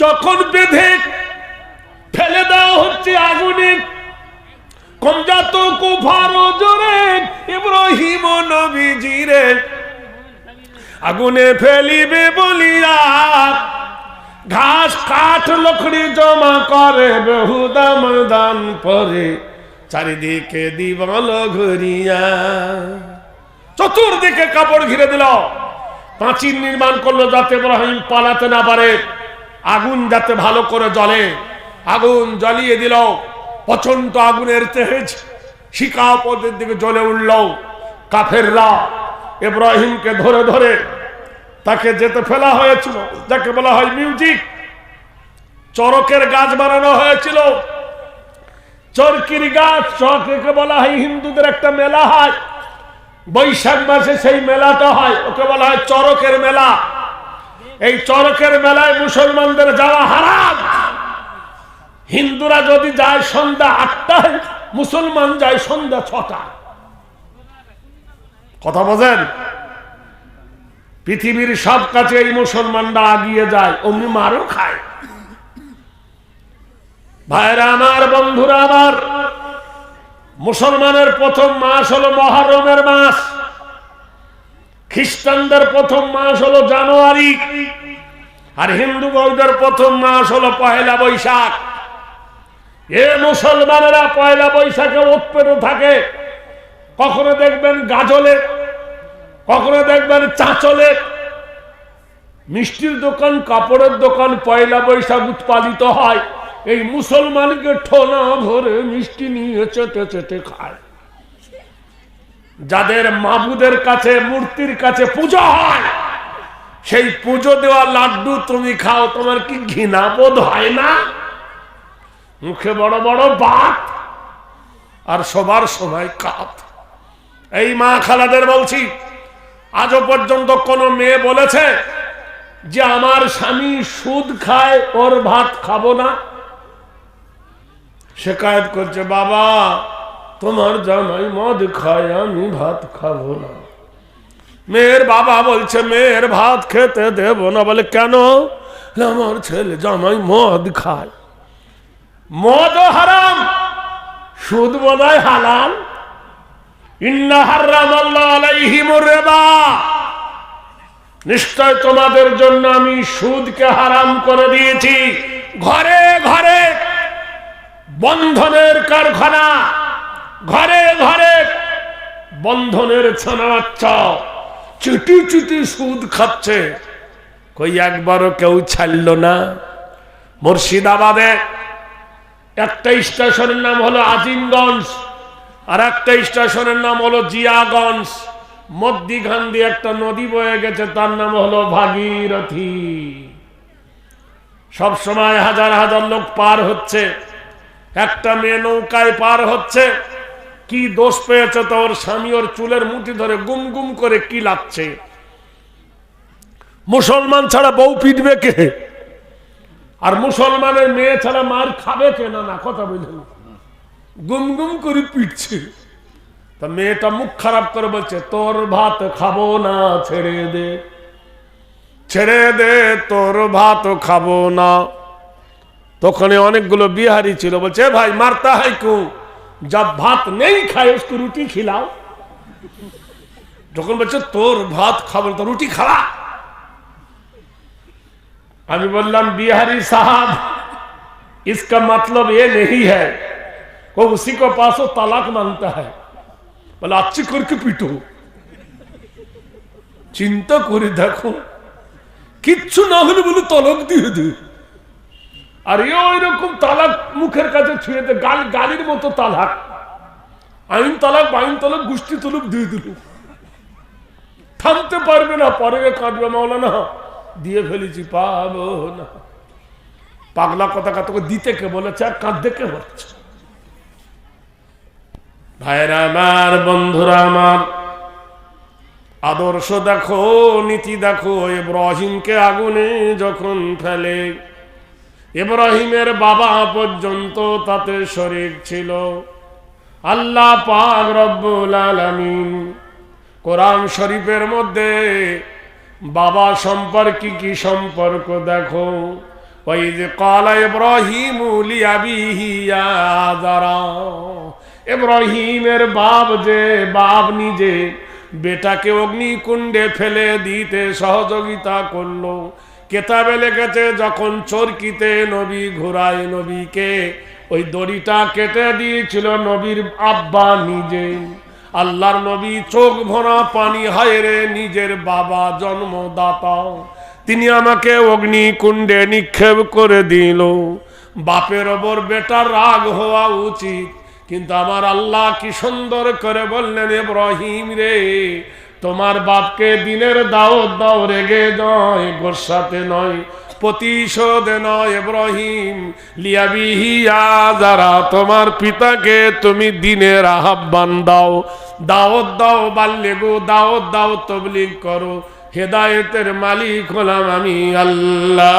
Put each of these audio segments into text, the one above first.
যখন বেঁধে ফেলে দেওয়া হচ্ছে আগুনে কমজাত কুফার ইব্রাহিম নবীজিরে, আগুনে ফেলিবে বলিয়া ঘাস কাঠ লকড়ি জমা করে বহুদাম দান পরে চারিদিকে দিবল ঘুরিয়া চতুর্দিকে কাপড় ঘিরে দিল। প্রাচীর নির্মাণ করল যাতে ইব্রাহিম পালাতে না পারে। আগুন যাতে ভালো করে জ্বলে। আগুন জ্বালিয়ে দিল। প্রচণ্ড আগুনের তেজ শিকা পদের দিকে জ্বলে উঠল। কাফেররা ইব্রাহিমকে ধরে ধরে তাকে যেতে ফেলা হয়েছিল, যাকে বলা হয় মিউজিক। চরকের গাছ বানানো হয়েছিল। চরকির গাছ চরকে বলা হয় হিন্দুদের একটা মেলা হয়। বৈশাখ মাসে সেই মেলাটা হয়, ওকে বলা হয় চরকের মেলা। এই চরকের মেলায় মুসলমানদের যাওয়া হারাম। হিন্দুরা যদি যায় সন্ধ্যা আটটায়, মুসলমান যায় সন্ধ্যা ছটা। কথা বোঝেন? পৃথিবীর সব কাছে এই মুসলমানরা আগিয়ে যায়, অমনি মারও খায়। ভাইরা আমার, বন্ধুরা আমার, মুসলমানের প্রথম মাস হলো মহরমের মাস। খ্রিস্টানদের প্রথম মাস হলো জানুয়ারি আর হিন্দু বৌদ্ধের প্রথম মাস হলো পহেলা বৈশাখ। এ মুসলমানেরা পয়লা বৈশাখে উৎপেত থাকে। কখনো দেখবেন গাজলে, কখনো দেখবেন চাঁচলে। মিষ্টির দোকান, কাপড়ের দোকান পয়লা বৈশাখ উৎপাদিত হয়। এই মুসলমানকে ঠোনা ভরে মিষ্টি নিয়ে চেটে চেটে খায়। যাদের মাবুদের কাছে, মূর্তির কাছে পুজো হয়, সেই পুজো দেওয়া লাড্ডু তুমি খাও, তোমার কি ঘৃণা বোধ হয় না? মুখে বড় বড় বাত আর সবার সময় কাত। এই মা খালাদের বলছি, আজও পর্যন্ত কোন মেয়ে বলেছে যে আমার স্বামী সুদ খায়, ওর ভাত খাব না? শেখায়ত করছে, বাবা তোমার জামাই মদ খায়, আমি ভাত খাব না। মেয়ের বাবা বলছে, মেয়ের ভাত খেতে দেব না। বলে, কেন? আমার ছেলে জামাই মদ খায়। মদ হারাম, সুদ বোধহয় হালাল। নিশ্চয় তোমাদের জন্য আমি সুদকে হারাম করে দিয়েছি। ঘরে ঘরে বন্ধনের কারখানা ঘরে ঘরে বন্ধনের ছানা বাচ্চা চুটি চুটি সুদ খাচ্ছে। কই একবারও কেউ ছাড়ল না? মুর্শিদাবাদে একটা স্টেশনের নাম হলো আজিমগঞ্জ, আর একটা স্টেশনের নাম হলো জিয়াগঞ্জ। মধ্যিখান দিয়ে একটা নদী বয়ে গেছে, তার নাম হলো ভাগীরথী। সব সময় হাজার হাজার লোক পার হচ্ছে। একটা মেয়ে নৌকায় পার হচ্ছে। কি দোষ পেয়েছে তোর স্বামী ওর চুলের মুঠি ধরে গুম গুম করে কি লাগছে? মুসলমান ছাড়া বউ পিটবে কে? আর মুসলমানের মেয়ে ছাড়া মার খাবে কে? না না, কথা বললেন গুম গুম করে পিটছে। তা মেয়েটা মুখ খারাপ করে বলছে, তোর ভাত খাব না, ছেড়ে দে। ছেড়ে দে, তোর ভাত খাব না। তখন অনেকগুলো বিহারি ছিল, বলছে ভাই, মারতা হাইকু? जब ভাত নেই খায় उसको রুটি খিলাও যখন বলছে তোর ভাত খাবো না, তো রুটি খাওয়া আমি বললাম बिहारी साहब इसका मतलब ये नहीं है वो उसी को पास वो तलाक मांगता है বলে আচ্ছি করকে পিটো চিন্তা করে দেখো কিচ্ছু না হলে বলে তলক দিয়ে দে আর এ ওই রকম তালাক মুখের কাছে ছুঁয়ে দে, গাল, গালির মতো তালাক। আইন তালাক আইন তালাক, গোষ্ঠী তলক, দিয়ে দিল থামতে পারবে না পরে কাঁদবে মাওলানা। দিয়ে ফেলেছি, পাবো না। পাগলা কথা তোকে দিতে কে বলেছে, আর কাঁদতে কে বলেছে? ভাইরা আমার, বন্ধুরা আমার, আদর্শ দেখো, নীতি দেখো ইব্রাহিমকে আগুনে যখন ফেলে ইব্রাহিমের বাবা পর্যন্ত তাতে শরিক ছিল। আল্লাহ পাক রব্বুল আলামিন কোরআন শরীফের মধ্যে বাবা সম্পর্কে কি সম্পর্ক দেখো। ওই যে কালা ইব্রাহিম ইব্রাহিমের বাপ যে বাপ নিজে বেটাকে অগ্নিকুণ্ডে ফেলে দিতে সহযোগিতা করল কেতাবে লেগেছে যখন চরকিতে নবী ঘোরায় নবীকে, ওই দড়িটা কেটে দিয়েছিল নবীর আব্বা নিজে। আল্লাহর নবী চোখ ভরা পানি হায় রে, নিজের বাবা জন্মদাতা। তিনি আমাকে অগ্নিকুণ্ডে নিক্ষেপ করে দিল। বাপের ওপর বেটার রাগ হওয়া উচিত, কিন্তু আমার আল্লাহ কি সুন্দর করে বললেন, ইব্রাহিম রে তোমার বাপকে দিনের দাওয়াত দাও, রেগে নয় গোসাতে নয়, প্রতিশোধ নয়, ইব্রাহিম। লিয়াবিহি যারা, তোমার পিতাকে তুমি দিনের আহ্বান দাও। দাওয়াত দাও বাল্যে গো দাওয়াত দাও, তবলিগ করো। হেদায়েতের মালিক হলাম আমি আল্লাহ।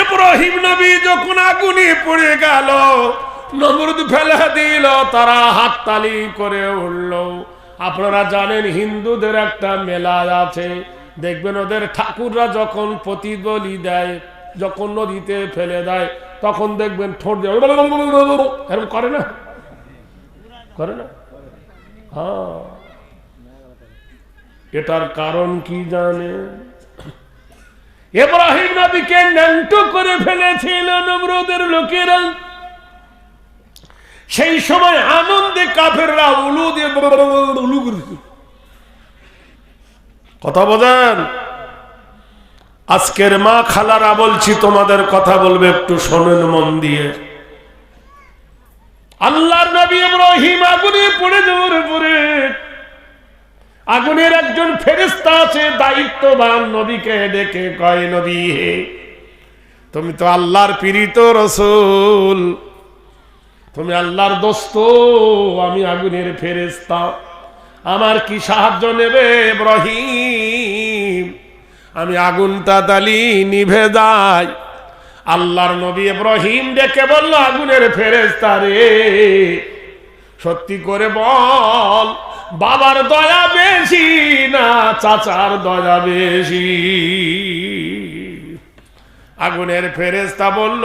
ইব্রাহিম নবী যখন আগুনে পড়ে গেল নমরুদ ফেলে দিল, তারা হাততালি করে উঠল। আপনারা জানেন হিন্দুদের একটা মেলা আছে। দেখবেন ওদের ঠাকুররা যখন প্রতিবলি দেয়, যখন নদীতে ফেলে দেয়, তখন দেখবেন ঠোঁট দিয়ে করে না? করে না? হ্যাঁ। এটার কারণ কি জানে? এব্রাহিম নবীকে ন্যাংটো করে ফেলেছিল নমরুদের লোকেরা। সেই সময় আনন্দে কাফেররা উলু উলু কথা বোঝেন? আজকের মা খালারা বলছি, তোমাদের কথা বলবে একটু শোনেন মন দিয়ে। আল্লাহর নবী ইব্রাহিম আগুনে পড়ে যাওয়ার পরে আগুনের একজন ফেরিস্তা আছে, দায়িত্ববান নবীকে ডেকে কয়, নবী হে, তুমি তো আল্লাহর পীড়িত রসুল। তুমি আল্লাহর দোস্ত, আমি আগুনের ফেরেস্তা আমার কি সাহায্য নেবে ইব্রাহিম? আমি আগুনটা তালি নিভে যাই। আল্লাহর নবী ইব্রাহিম ডেকে বলল, আগুনের ফেরেস্তা রে, সত্যি করে বল, বাবার দয়া বেশি না চাচার দয়া বেশি? আগুনের ফেরেস্তা বলল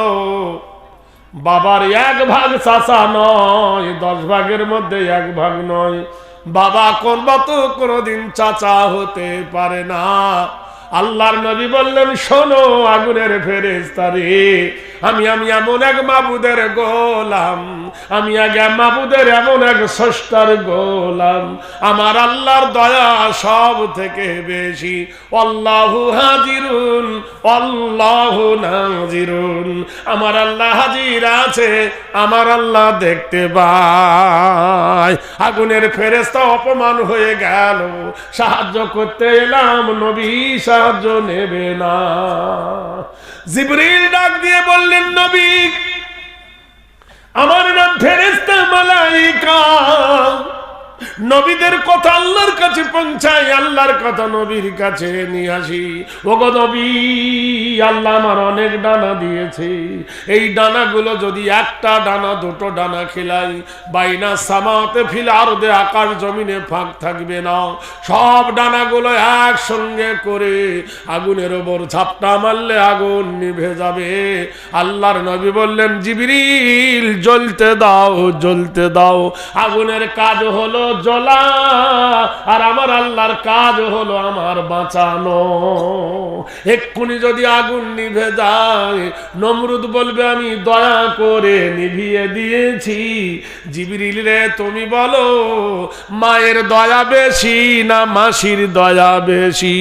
বাবার এক ভাগ চাচা নয়, দশ ভাগের মধ্যে এক ভাগ নয়। বাবা কোন তো কোনোদিন চাচা হতে পারে না। আল্লাহর নবী বললেন, শোনো আগুনের ফেরেস্তারে আমি আমি এমন এক মাবুদের গোলাম। আমি আগে মাবুদের এমন এক ষষ্ঠার গোলাম। আমার আল্লাহর দয়া সব থেকে বেশি। অল্লাহু হাজিরুন অল্লাহু নাজিরুন। আমার আল্লাহ হাজির আছে, আমার আল্লাহ দেখতে পায়। আগুনের ফেরেস্তা অপমান হয়ে গেল। সাহায্য করতে এলাম, নবী সাহায্য নেবে না। জিবরিল ডাক দিয়ে বললেন নবী আমার নাম ফেরেস্তা মালাইকা। নবীদের কথা আল্লাহর কাছে পৌঁছাই, আল্লাহর কথা নবীর কাছে নিয়ে আসি। ওগো নবী, আল্লাহ আমার অনেক ডানা দিয়েছে। এই ডানাগুলো যদি একটা ডানা, দুটো ডানা খেলাই, বাইনা সামাতে ফিল আর দে আকাশ জমিনে ফাঁক থাকবে না। সব ডানাগুলো একসঙ্গে করে আগুনের ওপর ঝাপটা মারলে আগুন নিভে যাবে। আল্লাহর নবী বললেন, জিবিরিল, জ্বলতে দাও জ্বলতে দাও। আগুনের কাজ হলো জ্বলা আর আমার আল্লাহর কাজ হলো আমার বাঁচানো। এক্ষুনি যদি আগুন নিভে যায়, নমরুদ বলবে, আমি দয়া করে নিভিয়ে দিয়েছি। জিবিরিল রে তুমি বলো, মায়ের দয়া বেশি না মাসির দয়া বেশি?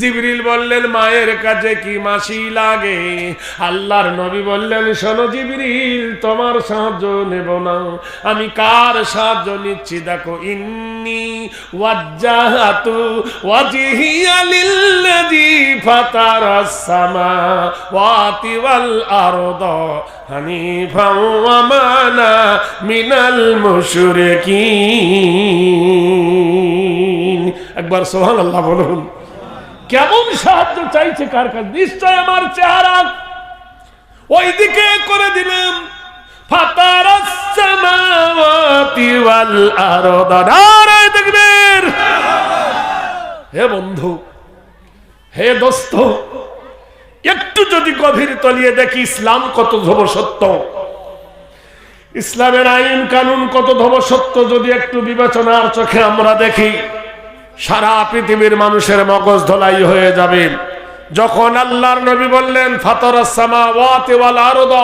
জিবরিল বললেন, মায়ের কাছে কি মাসি লাগে? আল্লাহর নবী বললেন, শোনো জিবরিল তোমার সাহায্য নেব না। আমি কার সাহায্য নিচ্ছি, দেখো, ইন্নি একবার সুবহানাল্লাহ বলুন। কেমন সাহায্য চাইছে কার কাছে? নিশ্চয় আমার চেহারা। ওইদিকে করে দিলাম। সামাওয়াতি হে বন্ধু, হে দোস্ত, একটু যদি গভীর তলিয়ে দেখি ইসলাম কত ধব সত্য। ইসলামের আইন কানুন কত ধব সত্য যদি একটু বিবেচনার চোখে আমরা দেখি, সারা পৃথিবীর মানুষের মগজ ধলাই হয়ে যাবে। যখন আল্লাহর নবী বললেন ফাতরাসমা ওয়াতে ওয়াল আরদ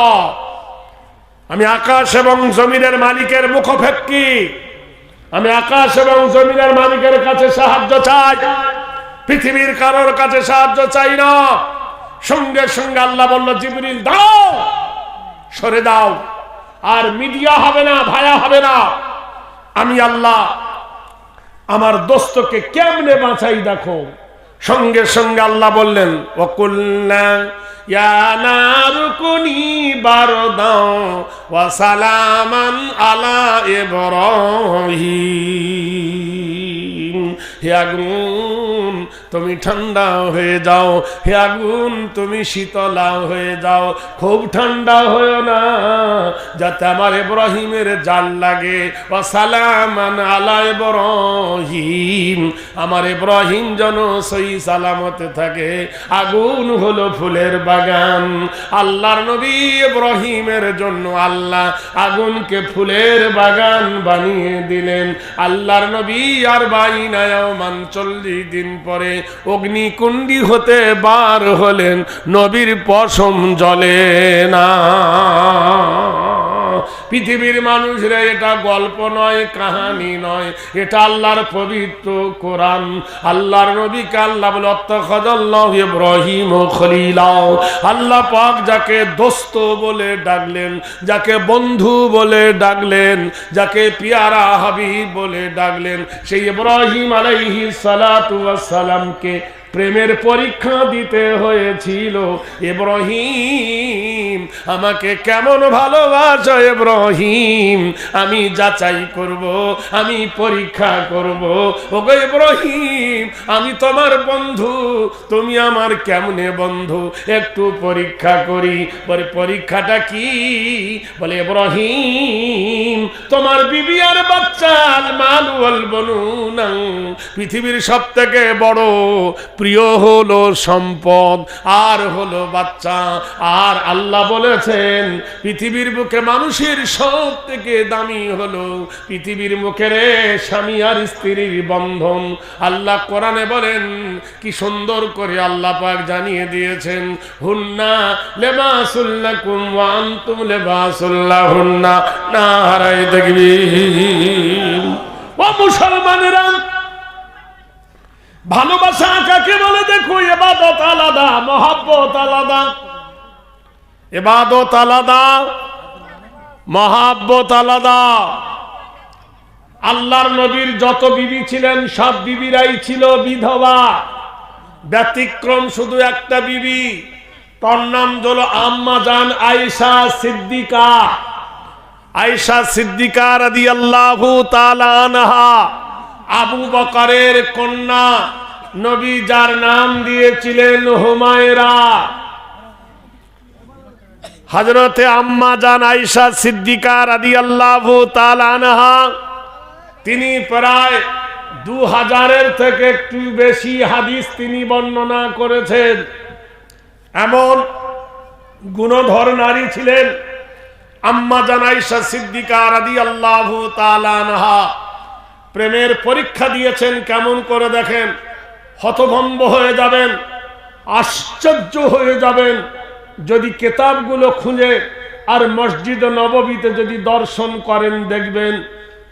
আমি আকাশ এবং জমিনের মালিকের মুখফেক্কি আমি আকাশ এবং জমিনের মালিকের কাছে সাহায্য চাই। পৃথিবীর কারোর কাছে সাহায্য চাই না। সঙ্গে সঙ্গে আল্লাহ বলল, জিবরিল, দাও, সরে দাও। আর মিডিয়া হবে না, ভায়া হবে না। আমি আল্লাহ, আমার দোস্তকে কেমনে বাঁচাই দেখো? সঙ্গে সঙ্গে আল্লাহ বললেন ওয়া সালামান আলা আগুন তুমি ঠান্ডা হয়ে যাও। হে আগুন, তুমি শীতলা হয়ে যাও। খুব ঠান্ডা হয়েও না, যাতে আমার ইব্রাহিমের জাল লাগে। ও সালামান আলা আমার ইব্রাহিম যেন সই সালামতে থাকে। আগুন হলো ফুলের বাগান। আল্লাহর নবী ইব্রাহিমের জন্য আল্লাহ আগুনকে ফুলের বাগান বানিয়ে দিলেন। আল্লাহর নবী আর বাইনায় মান চল্লিশ দিন পরে অগ্নিকুণ্ডি হতে বার হলেন নবীর পশম জলে না। পৃথিবীর মানুষরা এটা গল্প নয়, কাহানি নয়। এটা আল্লাহর পবিত্র কোরআন। আল্লাহর নবীকে আল্লাহ বলে খলিলাও আল্লাহ পাক যাকে দোস্ত বলে ডাকলেন, যাকে বন্ধু বলে ডাকলেন, যাকে পিয়ারা হাবিব বলে ডাকলেন, সেই ইব্রাহিম আলাইহি সালাতু সালামকে প্রেমের পরীক্ষা দিতে হয়েছিল। ইব্রাহিম আমাকে কেমন ভালোবাসো ইব্রাহিম? আমি যাচাই করব, আমি পরীক্ষা করব। ওগো ইব্রাহিম, আমি তোমার বন্ধু, তুমি আমার কেমনে বন্ধু? একটু পরীক্ষা করি। বলে, পরীক্ষাটা কি? বলে, ইব্রাহিম, তোমার বিবি আর বাচ্চা মাল ওয়াল বনুনা, পৃথিবীর সব থেকে বড়, প্রিয় হলো সম্পদ, আর হলো বাচ্চা, আর আল্লাহ বলেছেন, পৃথিবীর বুকে মানুষের সব থেকে দামি হলো পৃথিবীর মুখে রে স্বামী আর স্ত্রীর বন্ধন। আল্লাহ কোরআনে বলেন, কি সুন্দর করে আল্লাহ পাক জানিয়ে দিয়েছেন, হুন্না লেবাসুল্লাকুম ওয়া আনতুম লেবাসুল্লাহ হুন্না না হারাই দেখবি। ও মুসলমানেরা, ভালোবাসা কাকে বলে? দেখো, এবাদত আলাদা, মহাব্বত আলাদা। এবাদত আলাদা, মহাব্বত আলাদা। আল্লাহর নবীর যত বিবি ছিলেন, সব বিবিরাই ছিল বিধবা। ব্যতিক্রম শুধু একটা বিবি, তার নাম হল আম্মা জান আয়েশা সিদ্দিকা। আয়েশা সিদ্দিকা রাদিয়াল্লাহু তাআলা আনহা, আবু বকরের কন্যা। নবী যার নাম দিয়েছিলেন হুমায়রা। হজরতে আম্মা জান আইসা সিদ্দিকা রাদি আল্লাহ আনহা, তিনি প্রায় দু হাজারের থেকে একটু বেশি হাদিস তিনি বর্ণনা করেছেন। এমন গুণধর নারী ছিলেন আম্মা জান আইসা সিদ্দিকা রাদি আল্লাহ আনহা। প্রেমের পরীক্ষা দিয়েছেন, কেমন করে দেখেন, হতভম্ব হয়ে যাবেন, আশ্চর্য হয়ে যাবেন। যদি কেতাবগুলো খুঁজে আর মসজিদ নববীতে যদি দর্শন করেন, দেখবেন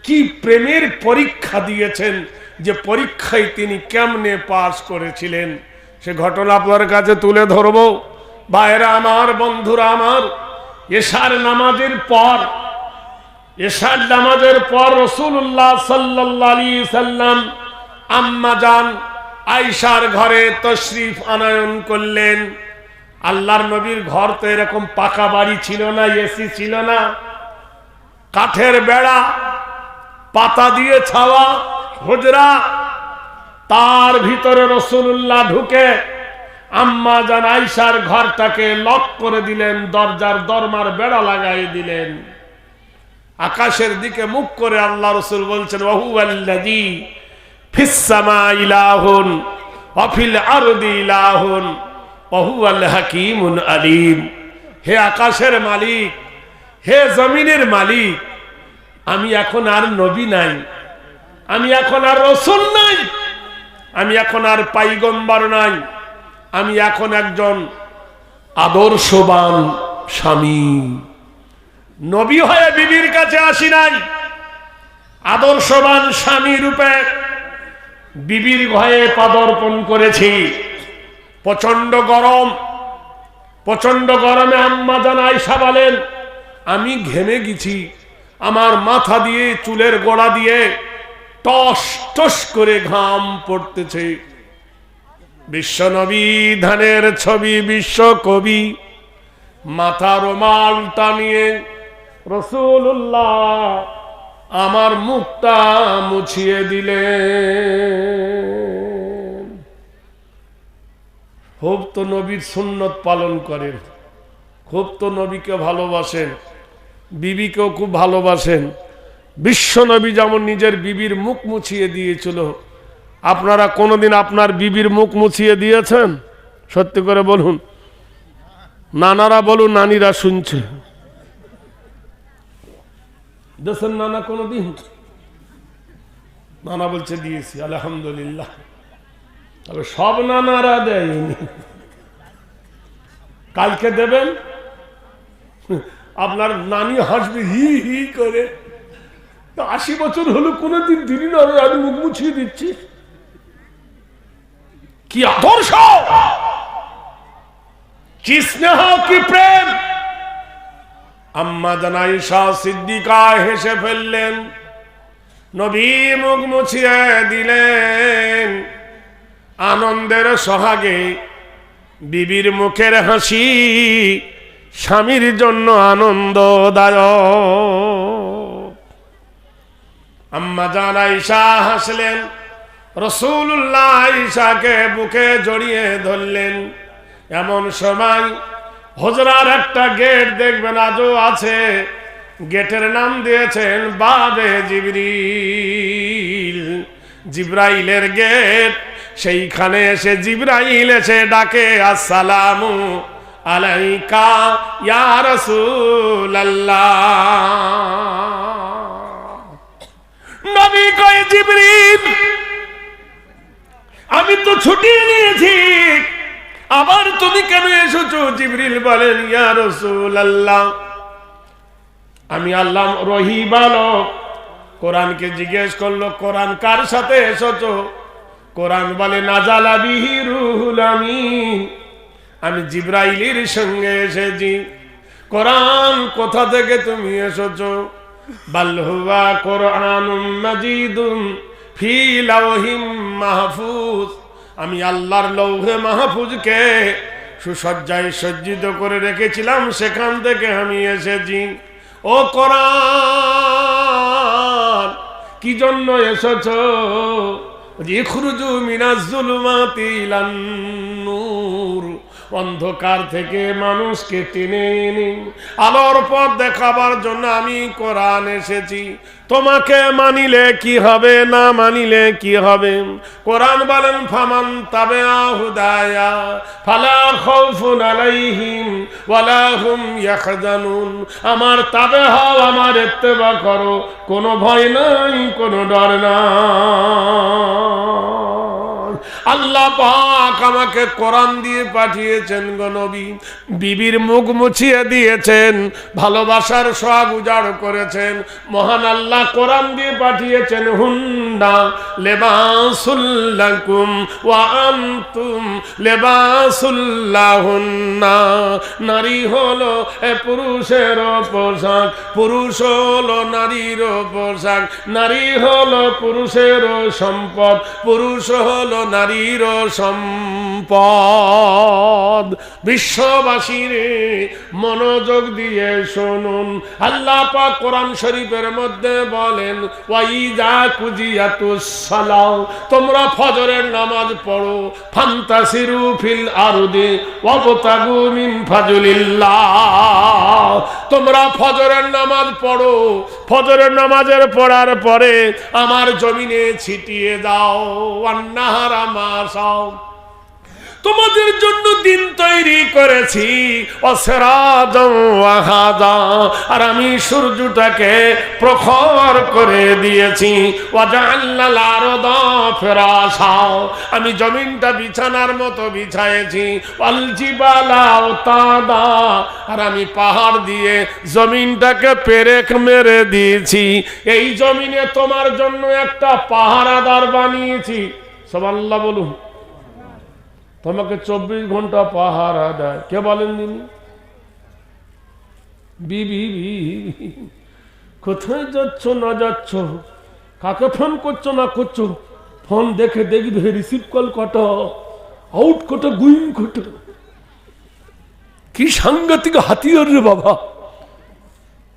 কি প্রেমের পরীক্ষা দিয়েছেন যে পরীক্ষায় তিনি কেমনে পাশ করেছিলেন। সে ঘটনা আপনার কাছে তুলে ধরব। ভাইরা আমার, বন্ধুরা আমার, এশার নামাজের পর, এশার নামাজের পর রসুল্লাহ সাল্লি সাল্লাম আম্মা যান আইসার ঘরে তশরিফ আনায়ন করলেন। আল্লাহর নবীর ঘর তো এরকম পাকা বাড়ি ছিল না এসি ছিল না। কাঠের বেড়া, পাতা দিয়ে ছাওয়া হুজরা তার ভিতরে রসুল্লাহ ঢুকে আম্মা জান আইসার ঘরটাকে লক করে দিলেন, দরজার দরমার বেড়া লাগাই দিলেন। আকাশের দিকে মুখ করে আল্লাহ রসুল বলছেন ওহু আল্লাদি ফিসামা ইলাহুন অফিল আরদি ইলাহুন ওহুয়াল হাকিমুন আলিম। হে আকাশের মালিক, হে জমিনের মালিক, আমি এখন আর নবী নাই, আমি এখন আর রসুল নাই, আমি এখন আর পাইগম্বার নাই, আমি এখন একজন আদর্শবান স্বামী। নবী হয়ে বিবির কাছে আসি নাই, আদর্শবান স্বামী রূপে বিবির ভয়ে পদর্পণ করেছি। প্রচণ্ড গরম। প্রচণ্ড গরমে আম্মা জান আয়সা বলেন, আমি ঘেমে গেছি। আমার মাথা দিয়ে, চুলের গোড়া দিয়ে টস টস করে ঘাম পড়তেছে। বিশ্বনবী ধানের ছবি, বিশ্ব কবি মাথা রোমাল টানিয়ে রসুল্লাহ আমার মুখটা মুছিয়ে দিলেন খুব তো নবীর সুন্নত পালন করেন। খুব তো নবীকে ভালোবাসেন। বিবিকেও খুব ভালোবাসেন। বিশ্ব নবী যেমন নিজের বিবির মুখ মুছিয়ে দিয়েছিল। আপনারা কোনোদিন আপনার বিবির মুখ মুছিয়ে দিয়েছেন? সত্যি করে বলুন। নানারা বলুন, নানিরা শুনছে। দেশের নানা কোনোদিন? নানা বলছে, দিয়েছি, আলহামদুলিল্লাহ। তবে সব নানারা দেয়নি। কালকে দেবেন? আপনার নানি হাসবে হি হি করে। আশি বছর হলো, কোনোদিন দিনই না আমি মুখ মুছিয়ে দিচ্ছি। কি আদর্শ! কি স্নেহ, কি প্রেম! আম্মা জানাইশা সিদ্দিকা হেসে ফেললেন। নবী মুখ মুছিয়ে দিলেন। আনন্দের সোহাগে বিবির মুখের হাসি স্বামীর জন্য আনন্দদায়ক। আম্মা জান হাসলেন রসুল্লাহ আইসাকে বুকে জড়িয়ে ধরলেন। এমন সময় হজরার একটা গেট দেখবেন, আজও আছে। গেটের নাম দিয়েছেন বাবে জিবরিল। জিব্রাইলের গেট সেইখানে এসে জিব্রাইল এসে ডাকে, আসসালামু আলাইকা, ইয়া রাসূলুল্লাহ। নবী কয় জিবরিল আমি তো ছুটি নিয়েছি, আবার তুমি কেন এসেছ? জিবরিল বলেন ইয়া রাসূলুল্লাহ, আমি আল্লাহ রহি বালক। কোরআনকে জিজ্ঞেস করল, কোরআন কার সাথে এসেছ? কোরআন বলে নাজালা বিহি রুহুল আমিন। আমি জিব্রাইলের সঙ্গে এসেছি। কোরআন, কোথা থেকে তুমি এসেছ? বাল্হুয়া কোরআন মাজিদুম ফি লাওহিম মাহফুজ। আমি আল্লাহর লৌহে মাহফুজকে সুসজ্জায় সজ্জিত করে রেখেছিলাম, সেখান থেকে আমি এসেছি। ও কোরআন, কি জন্য এসেছ? ইখরুজু মিনাজুলুমাতি ইলান নূর। অন্ধকার থেকে মানুষকে টেনে এনে আলোর পথ দেখাবার জন্য আমি কোরআন এসেছি। তোমাকে মানিলে কি হবে, না মানিলে কি হবে? কোরআন বলেন, ফামান তাবে হুদায়া ফালা খাউফুন আলাইহিম ওয়ালা হুম ইয়াহজানুন। আমার তাবে হও আমার ইত্তেবা করো, কোনো ভয় নাই, কোনো ডর নাই। আল্লাহ পাক আমাকে কোরআন দিয়ে পাঠিয়েছেন গো নবী। বিবির মুখ মুছিয়ে দিয়েছেন, ভালোবাসার সোহাগ উজাড় করেছেন। মহান আল্লাহ কোরআন দিয়ে পাঠিয়েছেন হুন্ডা লেবাসুল্লাকুম ওয়া আনতুম লেবাসুল্লাহুন্না। নারী হলো এ পুরুষের পোশাক, পুরুষ হলো নারীর পোশাক। নারী হলো পুরুষের সম্পদ, পুরুষ হলো নারীর সম্পদ। বিশ্ববাসীর মনোযোগ দিয়ে শুনুন। আল্লাহ পাক কোরআন শরীফের মধ্যে বলেন, ওয়াইজা কুজিয়াতুস সালাও তোমরা ফজরের নামাজ পড়ো। ফান্তাসিরু ফিল আরদি ওয়াবতাগু মিন ফাজলিল্লাহ। তোমরা ফজরের নামাজ পড়ো। ফজরের নামাজের পড়ার পরে আমার জমিনে ছিটিয়ে দাও। আন্নাহারা ফিরাসাও তোমাদের জন্য দিন তৈরি করেছি। আর আমি সূর্যটাকে প্রখর করে দিয়েছি। আমি জমিনটা বিছানার মতো বিছায়েছি। আর আমি পাহাড় দিয়ে জমিনটাকে পেরেক মেরে দিয়েছি। এই জমিনে তোমার জন্য একটা পাহারাদার বানিয়েছি। সব আল্লাহ বলুন। তোমাকে চব্বিশ ঘণ্টা পাহারা দেয়। কে বলেন তিনি। কোথায় যাচ্ছ, না যাচ্ছ? কাকে ফোন করছ, না করছ? ফোন দেখে দেখবে রিসিভ কল কত আউট কত গুইং কত কি সাংঘাতিক হাতিয়ার রে বাবা।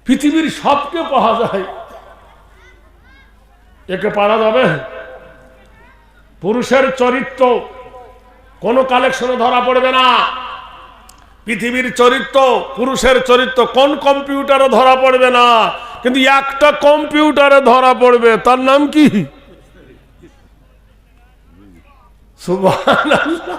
পৃথিবীর সবকে পাওয়া যায়। একে পারা যাবে? পুরুষের চরিত্র, কোনো কালেকশনে ধরা পড়বে না। পৃথিবীর চরিত্র, পুরুষের চরিত্র, কোন কম্পিউটারে ধরা পড়বে না। কিন্তু একটা কম্পিউটারে ধরা পড়বে, তার নাম কি? সুবহানাল্লাহ।